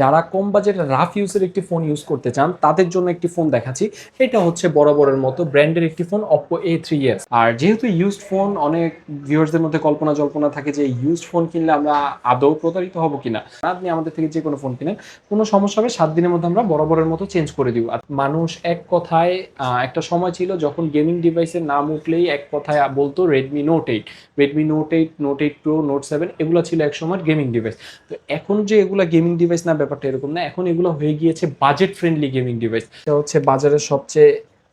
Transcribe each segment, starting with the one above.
যারা কম বাজেটের রাফ ইউজের একটি ফোন ইউজ করতে চান, তাদের জন্য একটি ফোন দেখাচ্ছি। এটা হচ্ছে বরাবরের মতো ব্র্যান্ডের একটি phone Oppo A three S আর যেহেতু ইউজড ফোন অনেক ভিউয়ার্সদের মধ্যে কল্পনা জল্পনা থাকে যে ইউজড ফোন কিনলে আমরা আদৌ প্রতারিত হব কিনা। আপনি আমাদের থেকে যে কোনো ফোন কিনেন। কোনো সমস্যা হবে, সাত দিনের মধ্যে আমরা বরাবরের মতো চেঞ্জ করে দিব। আর মানুষ এক কথায় একটা সময় ছিল যখন গেমিং ডিভাইসের নাম উঠলেই এক কথায় বলতো Redmi Note eight Redmi Note eight Note eight Pro Note seven এগুলো ছিল এক সময় গেমিং ডিভাইস তো এখন যে এগুলা গেমিং ডিভাইস না ব্যাপারটা এরকম না। এখন এগুলো হয়ে গিয়েছে বাজেট ফ্রেন্ডলি গেমিং ডিভাইস এটা হচ্ছে বাজারের সবচেয়ে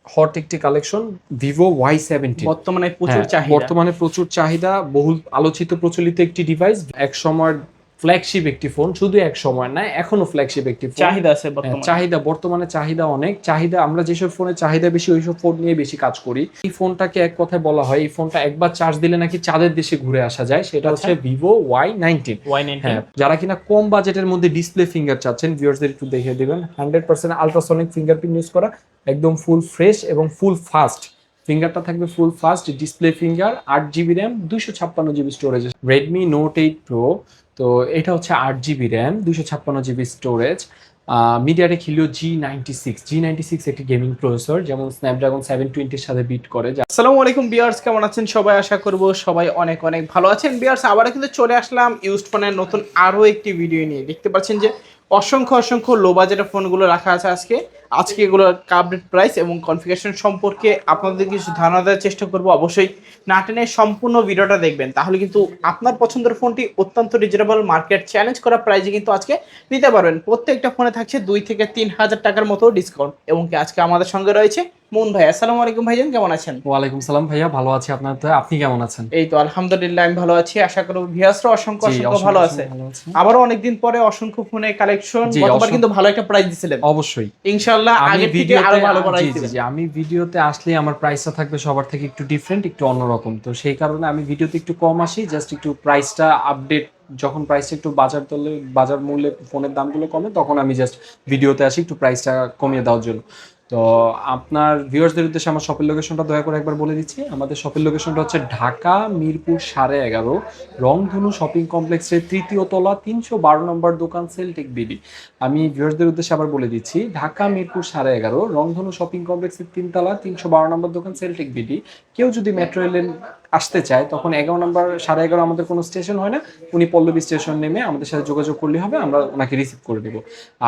হট একটি কালেকশন ভিভো ওয়াই সেভেন্টি বর্তমানে প্রচুর চাহিদা। হ্যাঁ, বর্তমানে প্রচুর চাহিদা বহুল আলোচিত প্রচলিত একটি ডিভাইস এক সময় ফ্ল্যাগশিপ একটি ফোন শুধু এক সময় না এখনও ফ্ল্যাগশিপ একটি ফোন চাহিদা আছে হ্যাঁ, বর্তমানে। চাহিদা বর্তমানে চাহিদা অনেক। চাহিদা আমরা যেসব ফোনে চাহিদা বেশি ওইসব ফোন নিয়ে বেশি কাজ করি। এই ফোনটাকে এক কথায় বলা হয় এই ফোনটা একবার চার্জ দিলে নাকি চাঁদের দেশে ঘুরে আসা যায়। সেটা আচ্ছা। হচ্ছে ভিভো ওয়াই নাইনটিন হ্যাঁ যারা কিনা কম বাজেটের মধ্যে ডিসপ্লে ফিঙ্গার চাচ্ছেন ভিউয়ার্সদের একটু দেখে দিবেন। Hundred percent ultrasonic fingerprint use করা একদম ফুল ফ্রেশ এবং ফুল ফাস্ট ফিঙ্গারটা থাকবে ফুল ফাস্ট ডিসপ্লে ফিঙ্গার আট জিবি র্যাম দুইশো ছাপ্পান্ন GB storage Redmi Note eight Pro তো এটা হচ্ছে আট জিবি র্যাম দুশো ছাপ্পান্ন GB storage MediaTek Helio G ninety six G ninety six একটি গেমিং প্রসেসর যেমন স্ন্যাপড্রাগন সেভেন টোয়েন্টির সাথে বিট করে আসসালামু আলাইকুম বিয়ার্স কেমন আছেন? সবাই আশা করব সবাই অনেক অনেক ভালো আছেন। বিয়ার্স আবারও কিন্তু চলে আসলাম ইউজড ফোনের নতুন আরও একটি ভিডিও নিয়ে। দেখতে পাচ্ছেন যে অসংখ্য অসংখ্য লো বাজেটের ফোনগুলো রাখা আছে আজকে। আজকে এগুলো আপডেট প্রাইস এবং কনফিগারেশন সম্পর্কে আপনাদের কিছু ধারণা দেওয়ার চেষ্টা করব। অবশ্যই না টেনে সম্পূর্ণ ভিডিওটা দেখবেন। তাহলে কিন্তু আপনার পছন্দের ফোনটি অত্যন্ত রিজনেবল মার্কেট চ্যালেঞ্জ করা প্রাইসে কিন্তু আজকে নিতে পারবেন। প্রত্যেকটা ফোনে থাকছে দুই থেকে তিন হাজার টাকার মতো ডিসকাউন্ট এবং কি আজকে আমাদের সঙ্গে রয়েছে মুন ভাই আসসালামু আলাইকুম ভাইজান কেমন আছেন? ওয়ালাইকুম সালাম ভাইয়া ভালো আছি। আপনার তো আপনি কেমন আছেন? এই তো আলহামদুলিল্লাহ আমি ভালো আছি। আশা করব ভিয়াসরা অসংখ্য অসংখ্য ভালো আছে। আবারও অনেকদিন পরে অসংখ্য ফোনের কালেকশন গতবার কিন্তু ভালো একটা প্রাইস দিছিলেন। অবশ্যই। ইনশাআল্লাহ আগের থেকে আরও ভালো প্রাইস জি, জি, আমি ভিডিওতে আসলে আমার প্রাইসটা থাকবে সবার থেকে একটু ডিফারেন্ট একটু অন্যরকম। তো সেই কারণে আমি ভিডিওতে একটু কম আসি জাস্ট একটু প্রাইসটা আপডেট যখন প্রাইসটা একটু বাজার দলে বাজার মূল্যে ফোনের দামগুলো কমে তখন আমি জাস্ট ভিডিওতে আসি একটু প্রাইসটা কমিয়ে দেওয়ার জন্য। তো আপনার ভিউয়ার্সদের উদ্দেশ্যে আমার শপের লোকেশনটা দয়া করে একবার বলে দিচ্ছি। আমাদের শপের লোকেশনটা হচ্ছে ঢাকা, মিরপুর, সাড়ে এগারো। রংধনু শপিং কমপ্লেক্সের তৃতীয় তলা, তিনশো বারো নম্বর দোকান সেলটেক বিডি আমি ভিউয়ার্সদের উদ্দেশ্যে আবার বলে দিচ্ছি, ঢাকা, মিরপুর, সাড়ে এগারো। রংধনু শপিং কমপ্লেক্সের তিনতলা, তিনশো বারো নম্বর দোকান সেলটেক বিডি কেউ যদি মেট্রো রেলের আসতে চায়, তখন এগারো নম্বর, সাড়ে এগারো আমাদের কোনো স্টেশন হয় না। উনি পল্লবী স্টেশন নেমে আমাদের সাথে যোগাযোগ করলে হবে, আমরা ওনাকে রিসিভ করে দেবো।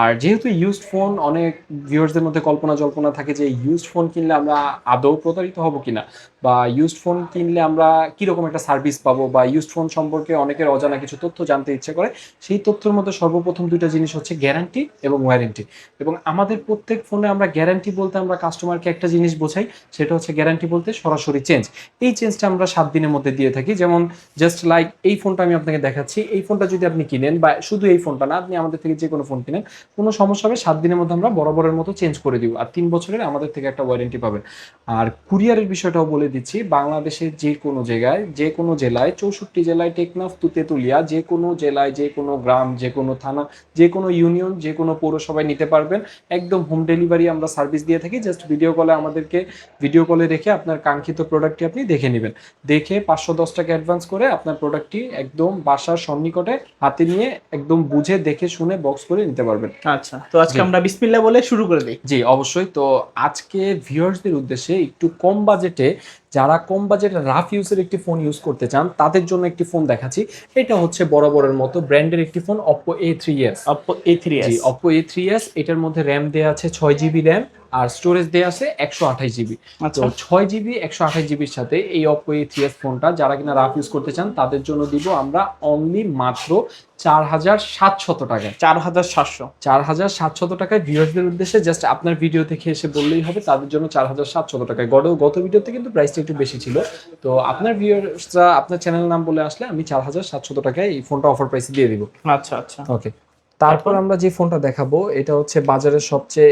আর যেহেতু ইউজড ফোন অনেক ভিউয়ার্সদের মধ্যে কল্পনা জল্পনা থাকে যে ইউজড ফোন কিনলে আমরা আদৌ প্রতারিত হব কিনা, বা ইউজড ফোন কিনলে আমরা কীরকম একটা সার্ভিস পাবো, বা ইউজড ফোন সম্পর্কে অনেকের অজানা কিছু তথ্য জানতে ইচ্ছে করে, সেই তথ্যের মধ্যে সর্বপ্রথম দুইটা জিনিস হচ্ছে গ্যারান্টি এবং ওয়ারেন্টি এবং আমাদের প্রত্যেক ফোনে আমরা গ্যারান্টি বলতে আমরা কাস্টমারকে একটা জিনিস বোঝাই, সেটা হচ্ছে গ্যারান্টি বলতে সরাসরি চেঞ্জ এই চেঞ্জটা আমরা সাত দিনের মধ্যে দিয়ে থাকি। যেমন জাস্ট লাইক এই ফোনটা আমি আপনাকে দেখাচ্ছি, এই ফোনটা যদি আপনি কিনেন বা শুধু এই ফোনটা না, আপনি আমাদের থেকে যে কোনো ফোন কিনেন, কোনো সমস্যা হবে, সাত দিনের মধ্যে আমরা বরাবরের মতো চেঞ্জ করে দিব আর তিন বছরের আমাদের থেকে একটা ওয়ারেন্টি পাবেন। আর কুরিয়ারের বিষয়টাও বলে দিচ্ছি, বাংলাদেশের যে কোনো জায়গায় যে কোনো জেলায়, চৌষট্টি জেলায় টেকনাফ তু তেতুলিয়া যে কোনো জেলায় যে কোনো গ্রাম যে কোনো থানা যে কোনো ইউনিয়ন যে কোনো পৌরসভায় নিতে পারবেন। একদম হোম ডেলিভারি আমরা সার্ভিস দিয়ে থাকি জাস্ট ভিডিও কলে আমাদেরকে ভিডিও কলে রেখে আপনার কাঙ্ক্ষিত প্রোডাক্টটি আপনি দেখে নেবেন। দেখে পাঁচশো দশ টাকা অ্যাডভান্স করে আপনার প্রোডাক্টটি একদম বাসার সন্নিকটে হাতে নিয়ে একদম বুঝে দেখে শুনে বক্স করে নিতে পারবেন। আচ্ছা তো আজকে আমরা বিসমিল্লা বলে শুরু করে দিই। জি অবশ্যই। তো আজকে ভিউয়ার্সদের উদ্দেশ্যে একটু কম বাজেটে যারা কম বাজেটে রাফ ইউজের একটি ফোন ইউজ করতে চান তাদের জন্য একটি ফোন দেখাচ্ছি। এটা হচ্ছে বরাবরের মতো ব্র্যান্ডের একটি phone Oppo A three S Oppo A three G Oppo A three S এটার মধ্যে র্যাম দেওয়া আছে ছয় জিবি র্যাম আর স্টোরেজ দেওয়া আছে একশো আঠাশ জিবি আচ্ছা। তো ছয় জিবি একশো আঠাশ জিবির সাথে এই অপো এ থ্রি এস ফোনটা যারা কিনা রাফ ইউজ করতে চান তাদের জন্য দিব আমরা অনলি মাত্র চার হাজার সাতশত টাকায় চার হাজার সাতশো। চার হাজার সাতশত টাকায় ভিউয়ার্সদের উদ্দেশ্যে জাস্ট আপনার ভিডিও থেকে এসে বললেই হবে তাদের জন্য চার হাজার সাতশত টাকায়। গত গত ভিডিওতে কিন্তু প্রাইসটা একটু বেশি ছিল। তো আপনার ভিউয়ার্সরা আপনার চ্যানেল নাম বলে আসলে আমি চার হাজার সাতশত টাকায় এই ফোনটা অফার প্রাইসে দিয়ে দিব। আচ্ছা আচ্ছা। ওকে তারপর আমরা যে ফোনটা দেখাবো এটা হচ্ছে বাজারের সবচেয়ে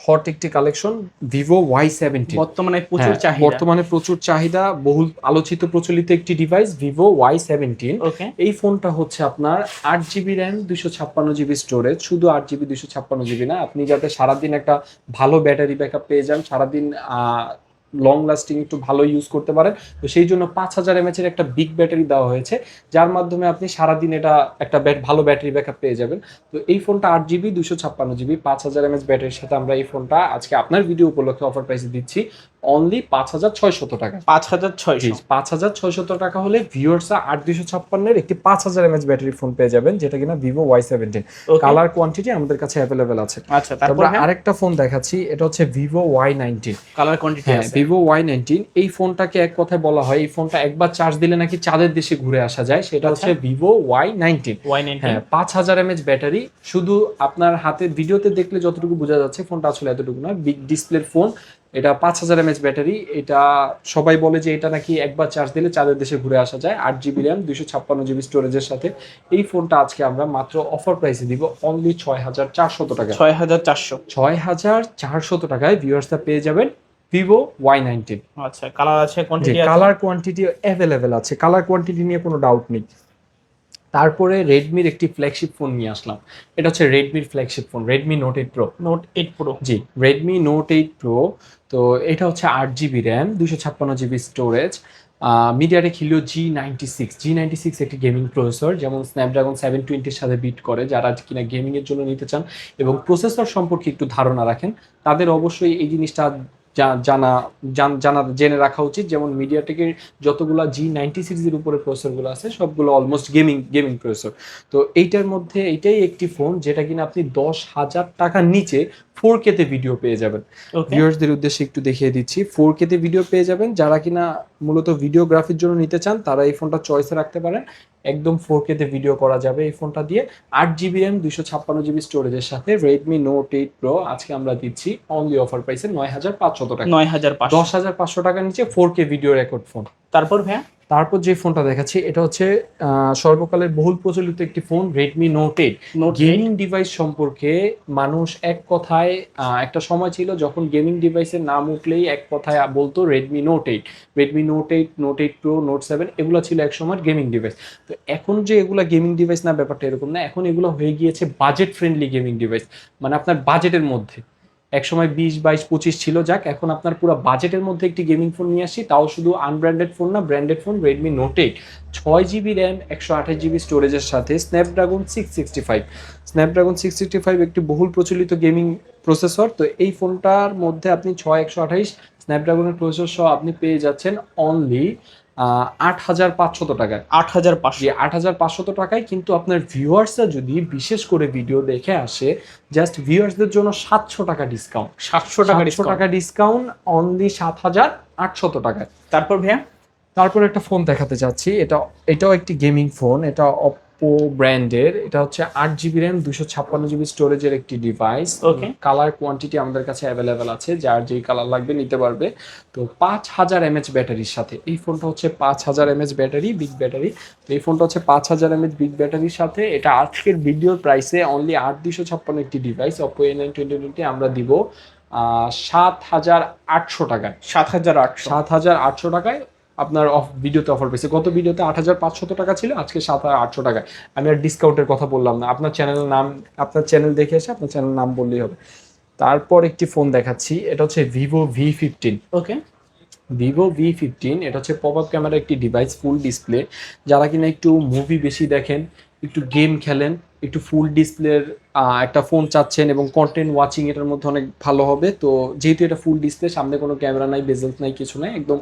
হট একটি কালেকশন ভিভো ওয়াই সেভেন্টি বর্তমানে প্রচুর চাহিদা। হ্যাঁ, বর্তমানে প্রচুর চাহিদা বহুল আলোচিত প্রচলিত একটি ডিভাইস ভিভো ওয়াই সেভেন্টিন এই ফোনটা হচ্ছে আপনার আট জিবি র্যাম দুশো ছাপ্পান্ন জিবি স্টোরেজ শুধু আট জিবি দুশো ছাপ্পান্ন জিবি না আপনি যাতে সারাদিন একটা ভালো ব্যাটারি ব্যাকআপ পেয়ে যান সারাদিন লং লাস্টিং একটু ভালো ইউজ করতে পারেন তো সেই জন্য পাঁচ হাজার এমএচের একটা বিগ ব্যাটারি দেওয়া হয়েছে, যার মাধ্যমে আপনি সারাদিন এটা একটা ব্যাট- ভালো ব্যাটারি ব্যাকআপ পেয়ে যাবেন। তো এই ফোনটা আট জিবি দুশো ছাপ্পান্ন জিবি পাঁচ হাজার এমএচ ব্যাটারির সাথে আমরা এই ফোনটা আজকে আপনার ভিডিও উপলক্ষে অফার প্রাইসে দিচ্ছি। অনলি পাঁচ হাজার ছয়শত টাকা। পাঁচ হাজার ছয়শো। পাঁচ হাজার ছয়শত টাকা হলে ভিউয়ার্সরা আট দুশো ছাপ্পান্নের একটি পাঁচ হাজার এমএচ ব্যাটারি ফোন পেয়ে যাবেন যেটা কিনা Vivo Y seventeen colour quantity আমাদের কাছে অ্যাভেলেবেল আছে। আচ্ছা তারপর তারপর আরেকটা ফোন দেখাচ্ছি এটা হচ্ছে Vivo Y nineteen colour quantity হ্যাঁ ভিভো ওয়াই নাইনটিন এই ফোনটাকে এক কথায় বলা হয় এই ফোনটা একবার চার্জ দিলে নাকি চাঁদের দেশে ঘুরে আসা যায় সেটা আচ্ছা। হচ্ছে Vivo Y nineteen Y nineteen হ্যাঁ পাঁচ হাজার এমএচ ব্যাটারি শুধু আপনার হাতে ভিডিওতে দেখলে যতটুকু বোঝা যাচ্ছে ফোনটা আসলে এতটুকু না বিগ ডিসপ্লের ফোন এটা পাঁচ হাজার এমএচ ব্যাটারি এটা সবাই বলে যে এটা নাকি একবার চার্জ দিলে চাঁদের দেশে ঘুরে আসা যায়। আট জিবি র্যাম দুশো ছাপ্পান্ন জিবি স্টোরেজের সাথে। এই ফোনটা আজকে আমরা মাত্র অফার প্রাইসে দিব অনলি ছয় হাজার চারশত টাকা। ছয় হাজার চারশো। ছয় হাজার চারশত টাকায় ভিউয়ার্সটা পেয়ে যাবেন ভিভো ওয়াই নাইনটিন আচ্ছা কালার আছে কালার কোয়ান্টিটি অ্যাভেলেবেল আছে। কালার কোয়ান্টিটি নিয়ে কোনো ডাউট নেই। তারপরে রেডমির একটি ফ্ল্যাগশিপ ফোন নিয়ে আসলাম। এটা হচ্ছে রেডমির flagship phone Redmi Note eight Pro Note eight Pro G Redmi Note eight Pro তো এটা হচ্ছে আট জিবি র্যাম দুশো ছাপ্পান্ন GB storage media MediaTek Helio G ninety six G ninety six একটি গেমিং প্রসেসর যেমন স্ন্যাপড্রাগন সেভেন টোয়েন্টির সাথে বিট করে যারা কিনা গেমিংয়ের জন্য নিতে চান। এবং প্রসেসর সম্পর্কে একটু ধারণা রাখেন তাদের অবশ্যই এই জিনিসটা জানা জান- জানা জেনে রাখা উচিত। যেমন মিডিয়াটেকের যতগুলো জি নাইনটি সিরিজের উপরে প্রসেসরগুলো আছে সবগুলো অলমোস্ট গেমিং গেমিং প্রসেসর তো এইটার মধ্যে এইটাই একটি ফোন যেটা কিনা আপনি দশ হাজার টাকার নিচে ফোর কেতে ভিডিও পেয়ে যাবেন। ভিউয়ার্সদের উদ্দেশ্যে একটু দেখিয়ে দিচ্ছি। ফোর কেতে ভিডিও পেয়ে যাবেন। যারা কিনা মূলত ভিডিওগ্রাফির জন্য নিতে চান তারা এই ফোনটা চয়েসে রাখতে পারেন। একদম ফোর কেতে ভিডিও করা যাবে এই ফোনটা দিয়ে। আট জিবি র্যাম দুশো ছাপ্পান্ন জিবি স্টোরেজের সাথে রেডমি নোট এইট প্রো আজকে আমরা দিচ্ছি। অনলি অফার প্রাইসে নয় হাজার পাঁচশত টাকা। নয় হাজার দশ হাজার পাঁচশো টাকার নিচে four K video record phone তারপর ভাইয়া? তারপর যে ফোনটা দেখাচ্ছি এটা হচ্ছে সর্বকালের বহুল প্রচলিত একটি phone Redmi Note eight gaming device সম্পর্কে মানুষ এক কথায় একটা সময় ছিল যখন গেমিং ডিভাইসের নাম উঠলেই এক কথায় বলতো Redmi Note eight Redmi Note eight Note eight Pro Note seven এগুলো ছিল এক সময় গেমিং ডিভাইস তো এখন যে এগুলো গেমিং ডিভাইস না ব্যাপারটা এরকম না। এখন এগুলো হয়ে গিয়েছে বাজেট ফ্রেন্ডলি গেমিং ডিভাইস মানে আপনার বাজেটের মধ্যে। এক সময় বিশ, বাইশ, পঁচিশ ছিল, যাক, এখন আপনার পুরো বাজেটের মধ্যে একটি গেমিং ফোন নিয়ে আসি, তাও শুধু আনব্র্যান্ডেড ফোন না branded phone Redmi Note eight ছয় জিবি র্যাম একশো আঠাশ জিবি স্টোরেজের সাথে Snapdragon six sixty five Snapdragon six sixty five একটি বহুল প্রচলিত গেমিং প্রসেসর তো এই ফোনটার মধ্যে আপনি ছয়, একশো আঠাইশ স্ন্যাপড্রাগনের প্রসেসর সহ আপনি পেয়ে যাচ্ছেন অনলি আট হাজার পাঁচশত টাকায়। আট হাজার পাঁচশো। আট হাজার পাঁচশত টাকায় কিন্তু আপনার ভিউয়ার্সরা যদি বিশেষ করে ভিডিও দেখে আসে জাস্ট ভিউয়ার্সদের জন্য সাতশো টাকা ডিসকাউন্ট সাতশো টাকা সাতশো টাকা ডিসকাউন্ট অনলি সাত হাজার আটশত টাকায়। তারপর ভাইয়া? তারপর একটা ফোন দেখাতে চাচ্ছি। এটা এটাও একটি গেমিং ফোন এটা অপো ব্র্যান্ডের এটা হচ্ছে আট জিবি র্যাম দুশো ছাপ্পান্ন জিবি স্টোরেজের একটি ডিভাইস. কালার কোয়ান্টিটি আমাদের কাছে অ্যাভেলেবেল আছে যার যেই কালার লাগবে নিতে পারবে। তো পাঁচ হাজার এমএচ ব্যাটারির সাথে এই ফোনটা হচ্ছে পাঁচ হাজার এমএচ ব্যাটারি বিগ ব্যাটারি তো এই ফোনটা হচ্ছে পাঁচ হাজার এমএচ বিগ ব্যাটারির সাথে এটা আজকের ভিডিওর প্রাইসে অনলি আট দুশো ছাপ্পান্ন একটি device Oppo A nine twenty twenty আমরা দিব সাত হাজার আটশো টাকায়। সাত হাজার আটশো। সাত হাজার আটশো টাকায় আপনার অফ ভিডিওতে অফার পেয়েছে। গত ভিডিওতে আট হাজার পাঁচশত টাকা ছিল আজকে সাত হাজার আটশো টাকায়। আমি আর ডিসকাউন্টের কথা বললাম না। আপনার চ্যানেলের নাম আপনার চ্যানেল দেখে এসে আপনার চ্যানেল নাম বললেই হবে। তারপর একটি ফোন দেখাচ্ছি এটা হচ্ছে Vivo V fifteen okay Vivo V fifteen এটা হচ্ছে পপ আপ ক্যামেরা একটি ডিভাইস ফুল ডিসপ্লে যারা কিনা একটু মুভি বেশি দেখেন একটু গেম খেলেন একটু ফুল ডিসপ্লের একটা ফোন চাচ্ছেন এবং কন্টেন্ট ওয়াচিং এটার মধ্যে অনেক ভালো হবে। তো যেহেতু এটা ফুল ডিসপ্লে সামনে কোনো ক্যামেরা নাই বেজেলস নাই কিছু নাই একদম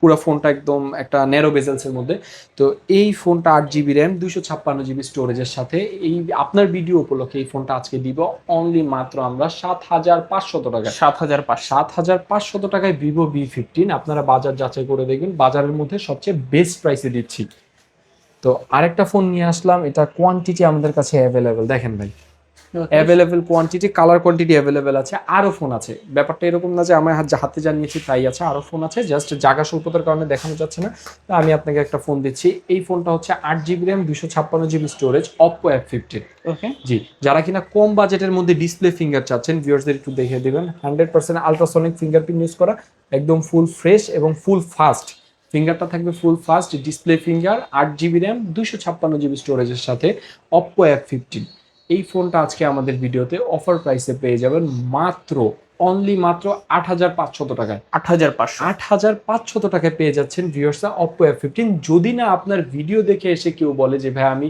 পুরো ফোনটা একদম একটা ন্যারো বেজেলসের মধ্যে। তো এই ফোনটা আট জিবি র্যাম দুশো ছাপ্পান্ন জিবি স্টোরেজের সাথে। এই আপনার ভিডিও উপলক্ষে এই ফোনটা আজকে দিব অনলি মাত্র আমরা সাত হাজার পাঁচশত টাকা সাত হাজার পাঁচশো সাত হাজার পাঁচশত টাকায় ভিভো ভি ফিফটিন আপনারা বাজার যাচাই করে দেখবেন। বাজারের মধ্যে সবচেয়ে বেস্ট প্রাইসে দিচ্ছি। তো আরেকটা ফোন নিয়ে আসলাম এটা কোয়ান্টিটি আমাদের কাছে অ্যাভেলেবেল দেখেন ভাই available quantity colour quantity available আছে আরও ফোন আছে। ব্যাপারটা এরকম না যে আমার হাত- হাতে যা নিয়েছি তাই আছে আরও ফোন আছে জাস্ট জায়গা স্বল্পতার কারণে দেখানো যাচ্ছে না। তো আমি আপনাকে একটা ফোন দিচ্ছি এই ফোনটা হচ্ছে আট জিবি র্যাম দুশো ছাপ্পান্ন GB storage Oppo F fifteen okay G যারা কিনা কম বাজেটের মধ্যে ডিসপ্লে ফিঙ্গার চাচ্ছেন ভিউয়ার্সদের একটু দেখিয়ে দেবেন। Hundred percent ultrasonic fingerprint use করা একদম ফুল ফ্রেশ এবং ফুল ফাস্ট ফিঙ্গারটা থাকবে ফুল ফাস্ট ডিসপ্লে ফিঙ্গার আট জিবি র্যাম দুশো ছাপ্পান্ন জিবি স্টোরেজের সাথে অপো এফ ফিফটিন এই ফোনটা আজকে আমাদের ভিডিওতে অফার প্রাইসে পেয়ে যাবেন মাত্র অনলি মাত্র আট হাজার পাঁচশত টাকায়। আট হাজার পাঁচশো। আট হাজার পাঁচশত টাকায় পেয়ে যাচ্ছেন ভিউয়ার্সরা অপো এফ ফিফটিন যদি না আপনার ভিডিও দেখে এসে কেউ বলে যে ভাই আমি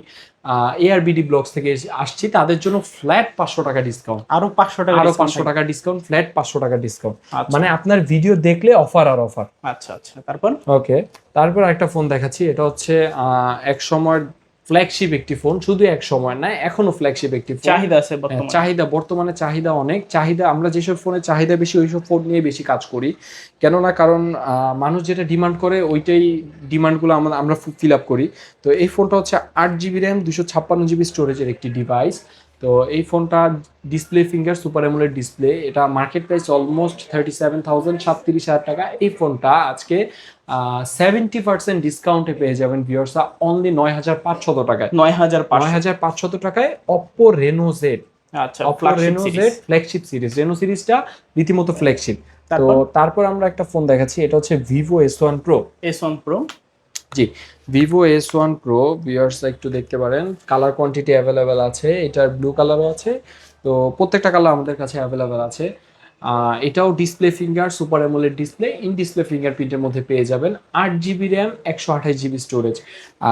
এআরবিডি ব্লগস থেকে আসছি তাদের জন্য ফ্ল্যাট পাঁচশো টাকা ডিসকাউন্ট আরও পাঁচশো টাকা আরও পাঁচশো টাকা ডিসকাউন্ট ফ্ল্যাট পাঁচশো টাকা ডিসকাউন্ট আচ্ছা, মানে আপনার ভিডিও দেখলে অফার আর অফার আচ্ছা আচ্ছা। তারপর? ওকে তারপর একটা ফোন দেখাচ্ছি। এটা হচ্ছে আহ, এক সময় ফ্ল্যাগশিপ একটি ফোন শুধু এক সময় না এখনও ফ্ল্যাগশিপ একটি ফোন চাহিদা আছে হ্যাঁ, বর্তমানে চাহিদা বর্তমানে চাহিদা অনেক। চাহিদা আমরা যেসব ফোনে চাহিদা বেশি ওইসব ফোন নিয়ে বেশি কাজ করি। কেননা কারণ মানুষ যেটা ডিমান্ড করে ওইটাই ডিমান্ডগুলো আমরা আমরা ফিল আপ করি। তো এই ফোনটা হচ্ছে আট জিবি র্যাম দুশো ছাপ্পান্ন জিবি স্টোরেজের একটি ডিভাইস তো এই ফোনটা display finger super AMOLED display এটা market price almost thirty seven thousand সাতত্রিশ হাজার টাকা। এই ফোনটা আজকে সেভেন্টি পার্সেন্ট ডিসকাউন্টে পেয়ে যাবেন ভিওর্সা অনলি নয় হাজার পাঁচশত টাকায়। নয় হাজার নয় হাজার পাঁচশত টাকায় অপ্পো রেনো জেড আচ্ছা Oppo Reno Z flagship series Reno সিরিজটা রীতিমতো ফ্ল্যাগশিপ তো তারপর? তারপর আমরা একটা ফোন দেখাচ্ছি এটা হচ্ছে Vivo S one Pro S one Pro G Vivo S one Pro viewers একটু দেখতে পারেন। কালার কোয়ান্টিটি অ্যাভেলেবেল আছে, এটার ব্লু কালারও আছে। তো প্রত্যেকটা কালার আমাদের কাছে অ্যাভেলেবেল আছে। এটাও display finger super AMOLED display in display ফিঙ্গারপ্রিন্টের মধ্যে পেয়ে যাবেন আট জিবি র্যাম একশো আঠাশ জিবি স্টোরেজ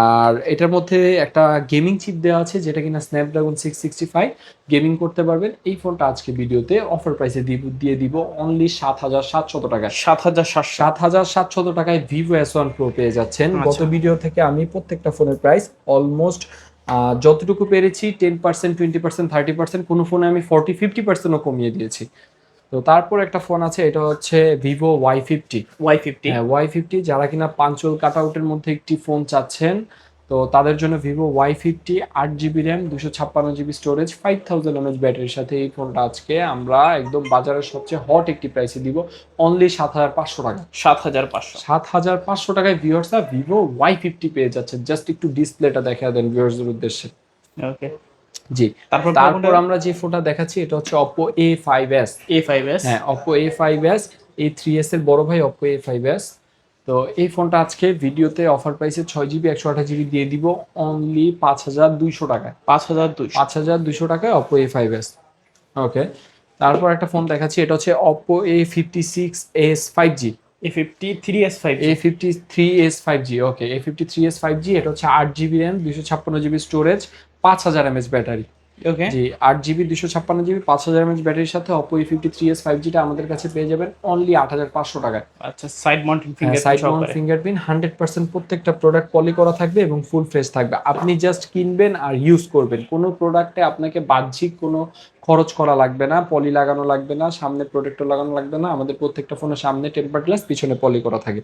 আর এটার মধ্যে একটা গেমিং চিপ দেওয়া আছে যেটা কিনা Snapdragon six sixty five gaming করতে পারবেন। এই ফোনটা আজকে ভিডিওতে অফার প্রাইসে দিয়ে দিব অনলি সাত হাজার সাতশত টাকায়। সাত হাজার সাত হাজার সাতশত টাকায় ভিভো এস ওয়ান প্রো পেয়ে যাচ্ছেন। আচ্ছা। গত ভিডিও থেকে আমি প্রত্যেকটা ফোনের প্রাইস অলমোস্ট যতটুকু পেরেছি ten percent twenty percent thirty percent কোনো ফোনে আমি ফর্টি ফিফটি পার্সেন্টও কমিয়ে দিয়েছি। তো তারপর একটা ফোন আছে এটা হচ্ছে Vivo Y fifty. Y fifty. হ্যাঁ ওয়াই ফিফটি যারা কিনা পাঞ্চল কাট আউটের মধ্যে একটি ফোন চাচ্ছেন তো তাদের জন্য ভিভো ওয়াই ফিফটি আট জিবি র্যাম দুশো ছাপ্পান্ন GB storage five thousand MH ব্যাটারির সাথে এই ফোনটা আজকে আমরা একদম বাজারের সবচেয়ে হট একটি প্রাইসে দিব অনলি সাত হাজার পাঁচশো টাকা। সাত হাজার পাঁচশো। সাত হাজার পাঁচশো টাকায় ভিউয়ার্সরা ভিভো ওয়াই ফিফটি পেয়ে যাচ্ছে জাস্ট একটু ডিসপ্লেটা দেখা দেন ভিউয়ার্সদের উদ্দেশ্যে। ওকে জি। তারপর তারপর আমরা যে ফোনটা দেখাচ্ছি এটা হচ্ছে এ ফাইভ এস হ্যাঁ এই থ্রি এস এর বড় ভাই ফাইভ এস তো এই ফোনটা আজকে ভিডিওতে অফার প্রাইসে ছয় জিবি একশো আঠাশ জিবি দিয়ে দিব অনলি পাঁচ হাজার দুইশো টাকায়। পাঁচ হাজার দুইশো। পাঁচ হাজার দুইশো টাকায় Oppo A five S okay তারপর একটা ফোন দেখাচ্ছি এটা হচ্ছে Oppo A fifty six S five G A fifty three S five A fifty three S five G okay A fifty three S five G এটা হচ্ছে আট GB RAM দুশো ছাপ্পান্ন জিবি স্টোরেজ পাঁচ হাজার এমএস ব্যাটারি। ওকে জি আট GB দুশো ছাপ্পান্ন জিবি পাঁচ হাজার এমএচ ব্যাটারির সাথে Oppo E fifty three S five জিটা আমাদের কাছে পেয়ে যাবেন অনলি আট হাজার পাঁচশো টাকায়। আচ্ছা side mounting side finger mount fingerprint hundred percent প্রত্যেকটা প্রোডাক্ট পলি করা থাকবে এবং ফুল ফ্রেশ থাকবে। আপনি জাস্ট কিনবেন আর ইউজ করবেন। কোনো প্রোডাক্টে আপনাকে বাহ্যিক কোনো খরচ করা লাগবে না পলি লাগানো লাগবে না সামনে প্রোটেক্টর লাগানো লাগবে না আমাদের প্রত্যেকটা ফোনের সামনে টেম্পার গ্লাস পিছনে পলি করা থাকে।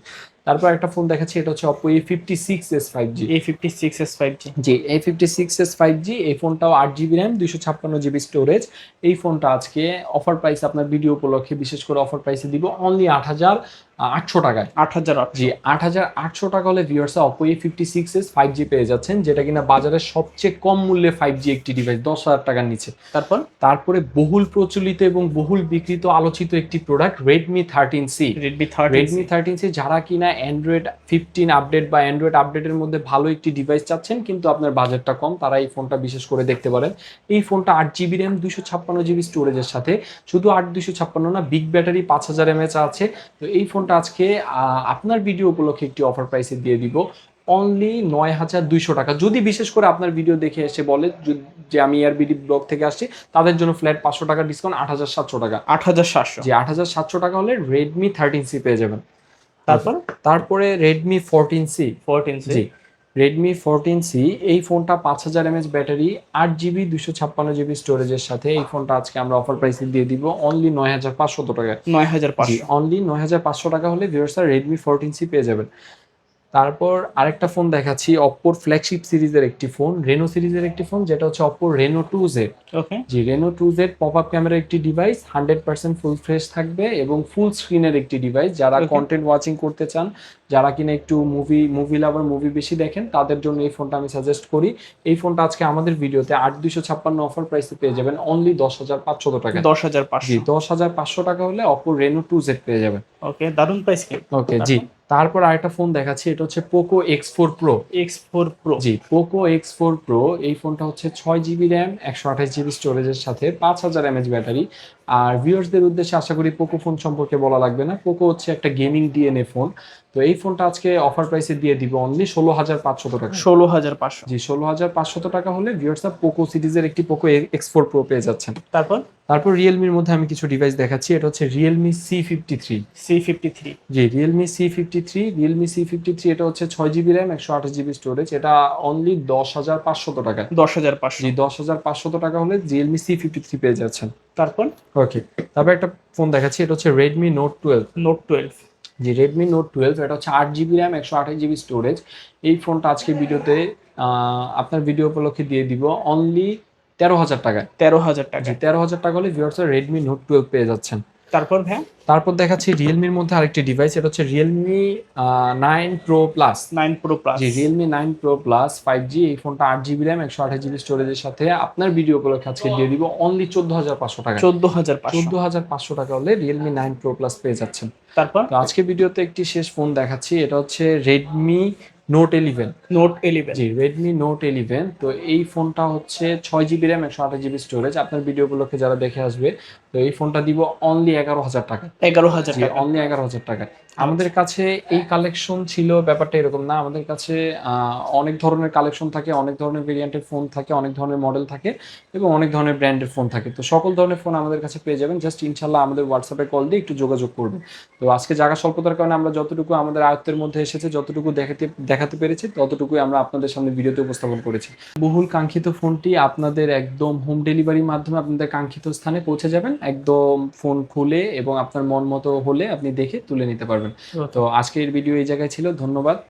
তারপর একটা ফোন দেখাচ্ছি এটা হচ্ছে Oppo A fifty six S five G A fifty six S five G G A fifty six S five G এই ফোনটাও আট জিবি র্যাম দুশো ছাপ্পান্ন জিবি স্টোরেজ এই ফোনটা আজকে অফার প্রাইস আপনার ভিডিও উপলক্ষে বিশেষ করে অফার প্রাইসে দিব অনলি আট হাজার আটশো টাকায়। আট হাজার আট জি আট হাজার আটশো টাকা হলে ভিউয়ার্সে Oppo A fifty six S five G পেয়ে যাচ্ছেন যেটা কিনা বাজারে সবচেয়ে কম মূল্যে ফাইভ জি একটি ডিভাইস দশ হাজার টাকার নিচে। তারপর? তারপরে বহুল প্রচলিত এবং বহুল বিক্রিত আলোচিত একটি product Redmi thirteen C Redmi Redmi thirteen C যারা কিনা অ্যান্ড্রয়েড ফিফটিন আপডেট বা অ্যান্ড্রয়েড আপডেটের মধ্যে ভালো একটি ডিভাইস চাচ্ছেন কিন্তু আপনার বাজেটটা কম তারা এই ফোনটা বিশেষ করে দেখতে পারেন। এই ফোনটা আট জিবি র্যাম দুশো ছাপ্পান্ন জিবি স্টোরেজের সাথে। শুধু আট দুশো ছাপ্পান্ন না বিগ ব্যাটারি পাঁচ হাজার এমএচ আছে। তো এই ফোনটা আজকে আপনার ভিডিও উপলক্ষে একটি অফার প্রাইসে দিয়ে দিব অনলি নয় হাজার দুইশো টাকা। যদি বিশেষ করে আপনার ভিডিও দেখে এসে বলে যে- আমি আর বিডি ব্লগ থেকে আসছি তাদের জন্য ফ্ল্যাট পাঁচশো টাকা ডিসকাউন্ট আট হাজার সাতশো টাকা। আট হাজার সাতশো। যে আট হাজার সাতশো টাকা হলে রেডমি থার্টিন সি পেয়ে যাবেন। তারপর? তারপরে Redmi fourteen C fourteen G. Redmi fourteen C এই ফোনটা পাঁচ হাজার এমএচ ব্যাটারি আট জিবি দুশো ছাপ্পান্ন জিবি স্টোরেজের সাথে এই ফোনটা আজকে আমরা অফার প্রাইসে দিয়ে দিব অনলি নয় হাজার পাঁচশো টাকায় নয় হাজার পাঁচশো। অনলি নয় হাজার পাঁচশো টাকা হলে ভিউয়ার্সার রেডমি ফোরটিন সি পেয়ে যাবেন। তারপর আরেকটা ফোন দেখাচ্ছি অপ্পোর ফ্ল্যাগশিপ সিরিজের একটি ফোন রেনো সিরিজের একটি ফোন যেটা হচ্ছে অপ্পোর Reno two Z G Reno two Z pop up ক্যামেরার একটি device hundred percent full fresh থাকবে এবং ফুল স্ক্রিনের একটি ডিভাইস যারা. কন্টেন্ট ওয়াচিং করতে চান যারা কিনা একটু মুভি মুভি লাভার মুভি বেশি দেখেন তাদের জন্য এই ফোনটা আমি সাজেস্ট করি। এই ফোনটা আজকে আমাদের ভিডিওতে আট দুইশো ছাপ্পান্ন অফার প্রাইসে পেয়ে যাবেন অনলি দশ হাজার পাঁচশো টাকা। দশ হাজার পাঁচশো। দশ হাজার পাঁচশো টাকা হলে অপো রেনো টু জেড পেয়ে যাবেন। ওকে দারুণ প্রাইস ওকে জি। তারপর আরেকটা ফোন দেখাচ্ছি এটা হচ্ছে Poco X four Pro X four Pro G Poco X four Pro এই ফোনটা হচ্ছে ছয় জিবি র্যাম একশো আঠাশ জিবি স্টোরেজের সাথে পাঁচ হাজার এমএচ ব্যাটারি আর ভিউয়ার্সদের উদ্দেশ্যে আশা করি পোকো ফোন সম্পর্কে বলা লাগবে না। পোকো হচ্ছে একটা গেমিং ডিএনএ ফোন তো এই ফোনটা আজকে অফার প্রাইসে দিয়ে দিব অনলি ষোলো হাজার পাঁচশত টাকা। ষোলো হাজার পাঁচশো। জি ষোলো হাজার পাঁচশত টাকা হলে ভিউয়ার্সরা পোকো সিরিজের একটি পোকো এক্স ফোর প্রো পেয়ে যাচ্ছেন। তারপর? তারপর রিয়েলমির মধ্যে আমি কিছু ডিভাইস দেখাচ্ছি এটা হচ্ছে Realme C fifty three C fifty three G Realme C fifty three Realme C fifty three এটা হচ্ছে ছয় জিবি র্যাম একশো আঠাশ জিবি স্টোরেজ এটা অনলি দশ হাজার পাঁচশত টাকা। দশ হাজার পাঁচশো। জি দশ হাজার পাঁচশত টাকা হলে রিয়েলমি সি ফিফটি থ্রি পেয়ে যাচ্ছেন। তারপর? ওকে তারপর একটা ফোন দেখাচ্ছি এটা হচ্ছে Redmi note twelve note twelve G Redmi note twelve এটা হচ্ছে আট জিবি র্যাম একশো আঠাশ জিবি স্টোরেজ এই ফোনটা আজকে ভিডিওতে আপনার ভিডিও উপলক্ষে দিয়ে দিব। অনলি তেরো হাজার টাকায়। তেরো হাজার টাকা তেরো হাজার টাকা হলে ভিউয়ার্সরা রেডমি নোট টুয়েলভ পেয়ে যাচ্ছেন। তারপর ভাই তারপর দেখাচ্ছি রিয়েলমির মধ্যে আরেকটি ডিভাইস এটা হচ্ছে Realme nine pro plus nine pro plus G Realme nine pro plus five G এই ফোনটা আট জিবি র্যাম একশো আঠাশ জিবি স্টোরেজের সাথে আপনার ভিডিও উপলক্ষে আজকে দিয়ে দিব অনলি চোদ্দ হাজার পাঁচশো টাকা চোদ্দ হাজার চোদ্দ হাজার পাঁচশো টাকা হলে রিয়েলমি নাইন প্রো প্লাস পেয়ে যাচ্ছেন। তারপর? আজকে ভিডিওতে একটি শেষ ফোন দেখাচ্ছি এটা হচ্ছে Redmi note eleven note eleven G Redmi note eleven তো এই ফোনটা হচ্ছে ছয় জিবি র্যাম একশো আঠাশ জিবি স্টোরেজ আপনার ভিডিও গুলোকে যারা দেখে আসবে তো এই ফোনটা দিব অনলি এগারো হাজার টাকা। এগারো হাজার টাকা। অনলি এগারো হাজার টাকা। আমাদের কাছে এই কালেকশন ছিল, ব্যাপারটা এরকম না। আমাদের কাছে অনেক ধরনের কালেকশন থাকে, অনেক ধরনের ভেরিয়েন্টের ফোন থাকে, অনেক ধরনের মডেল থাকে এবং অনেক ধরনের ব্র্যান্ডের ফোন থাকে। তো সকল ধরনের ফোন আমাদের কাছে পেয়ে যাবেন। জাস্ট ইনশাল্লাহ আমাদের হোয়াটসঅ্যাপে কল দিয়ে একটু যোগাযোগ করবেন। তো আজকে জায়গা স্বল্পতার কারণে আমরা যতটুকু আমাদের আয়ত্তের মধ্যে এসেছে, যতটুকু দেখাতে দেখাতে পেরেছি, ততটুকুই আমরা আপনাদের সামনে ভিডিওতে উপস্থাপন করেছি। বহুল কাঙ্ক্ষিত ফোনটি আপনাদের একদম হোম ডেলিভারির মাধ্যমে আপনাদের কাঙ্ক্ষিত স্থানে পৌঁছে যাবেন। একদম ফোন খুলে এবং আপনার মন মতো হলে আপনি দেখে তুলে নিতে পারবেন তো আজকের ভিডিও এই জায়গায় ছিল ধন্যবাদ।